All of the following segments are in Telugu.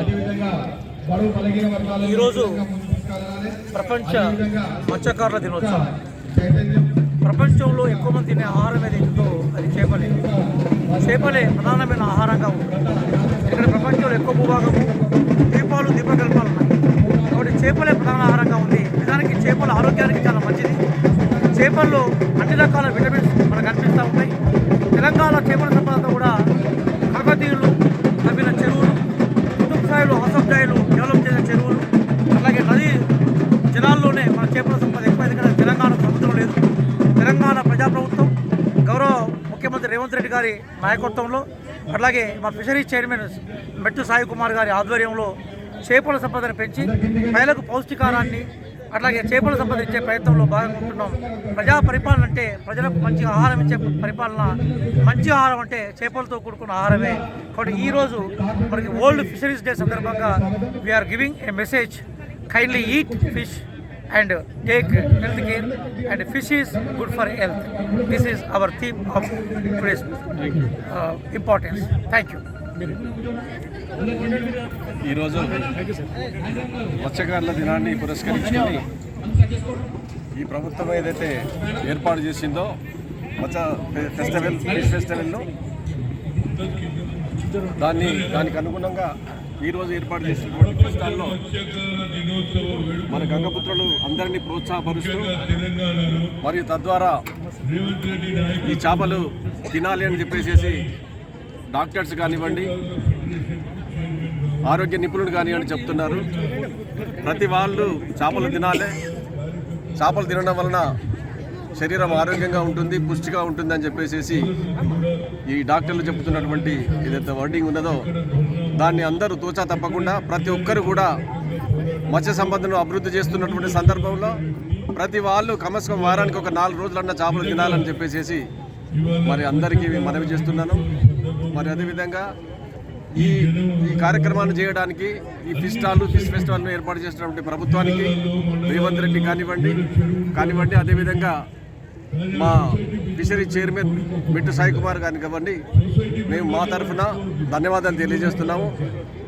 అదేవిధంగా బలహీన ఈరోజు. ప్రపంచ మత్స్యకారుల దినోత్సవం. ప్రపంచంలో ఎక్కువ మంది తినే ఆహారం ఏదైతుందో అది చేపలే. చేపలే ప్రధానమైన ఆహారంగా ఉంది. ఇక్కడ ప్రపంచంలో ఎక్కువ భూభాగము దీపాలు దీపకల్పాలు ఉన్నాయి. కాబట్టి చేపలే ప్రధాన ఆహారంగా ఉంది. నిజానికి చేపలు ఆరోగ్యానికి చాలా మంచిది. చేపల్లో అన్ని రకాల విటమిన్స్ మనకు కనిపిస్తూ ఉంటాయి తెలంగాణ చేపల సంపద కూడా రేవంత్ రెడ్డి గారి నాయకత్వంలో అట్లాగే మా ఫిషరీస్ చైర్మన్ మెట్టు సాయి కుమార్ గారి ఆధ్వర్యంలో చేపల సంపదను పెంచి ప్రజలకు పౌష్టికారాన్ని అట్లాగే చేపల సంపద ఇచ్చే ప్రయత్నంలో భాగంగా ఉంటున్నాం. ప్రజా పరిపాలన అంటే ప్రజలకు మంచి ఆహారం ఇచ్చే పరిపాలన మంచి ఆహారం అంటే చేపలతో కూడుకున్న ఆహారమే. కాబట్టి ఈరోజు మనకి వరల్డ్ ఫిషరీస్ డే సందర్భంగా we are giving a message kindly eat fish and take health care and fish is good for health this is our theme of today's uh, importance. Thank you. ఈరోజు మత్స్యకారుల దినాన్ని పురస్కరించుకొని ఈ ప్రభుత్వం ఏదైతే ఏర్పాటు చేసిందో మత్స్య ఫెస్టివల్ ఫిష్ ఫెస్టివల్ను దాన్ని దానికి అనుగుణంగా ఈరోజు ఏర్పాటు చేసినటువంటి పుస్తకాల్లో మన గంగపుత్రులు అందరినీ ప్రోత్సాహపరుస్తూ మరియు తద్వారా ఈ చేపలు తినాలి అని చెప్పేసి డాక్టర్స్ కానివ్వండి ఆరోగ్య నిపుణుడు కానివ్వండి చెప్తున్నారు. ప్రతి వాళ్ళు చేపలు తినాలి. చేపలు తినడం వలన శరీరం ఆరోగ్యంగా ఉంటుంది పుష్టిగా ఉంటుంది అని చెప్పేసి ఈ డాక్టర్లు చెప్తున్నటువంటి ఏదైతే వర్డింగ్ ఉన్నదో దాన్ని అందరూ తోచా తప్పకుండా ప్రతి ఒక్కరు కూడా మత్స్య సంపదను అభివృద్ధి చేస్తున్నటువంటి సందర్భంలో ప్రతి వాళ్ళు కమస్కం వారానికి ఒక నాలుగు రోజులన్నా చేపలు తినాలని చెప్పేసి మరి అందరికీ మనవి చేస్తున్నాను. మరి అదేవిధంగా ఈ ఈ కార్యక్రమాన్ని చేయడానికి ఈ ఫిష్ స్టాల్ ఫిష్ ఫెస్టివల్ను ఏర్పాటు చేసినటువంటి ప్రభుత్వానికి రేవంత్ రెడ్డి కానివ్వండి కానివ్వండి అదేవిధంగా మా ఫిషరీ చైర్మన్ బిట్టు సాయి కుమార్ గారిని ఇవ్వండి మేము మా తరఫున ధన్యవాదాలు తెలియజేస్తున్నాము.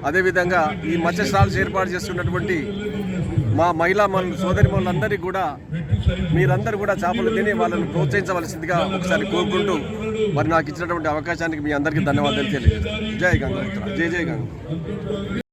అదేవిధంగా ఈ మత్స్య స్టాల్స్ ఏర్పాటు చేస్తున్నటువంటి మా మహిళా మన సోదరి మనులందరికీ కూడా మీరందరూ కూడా చేపలు తిని వాళ్ళని ప్రోత్సహించవలసిందిగా ఒకసారి కోరుకుంటూ మరి నాకు ఇచ్చినటువంటి అవకాశానికి మీ అందరికీ ధన్యవాదాలు తెలియజేస్తాను జై గంగపుత్ర జై జై గంగ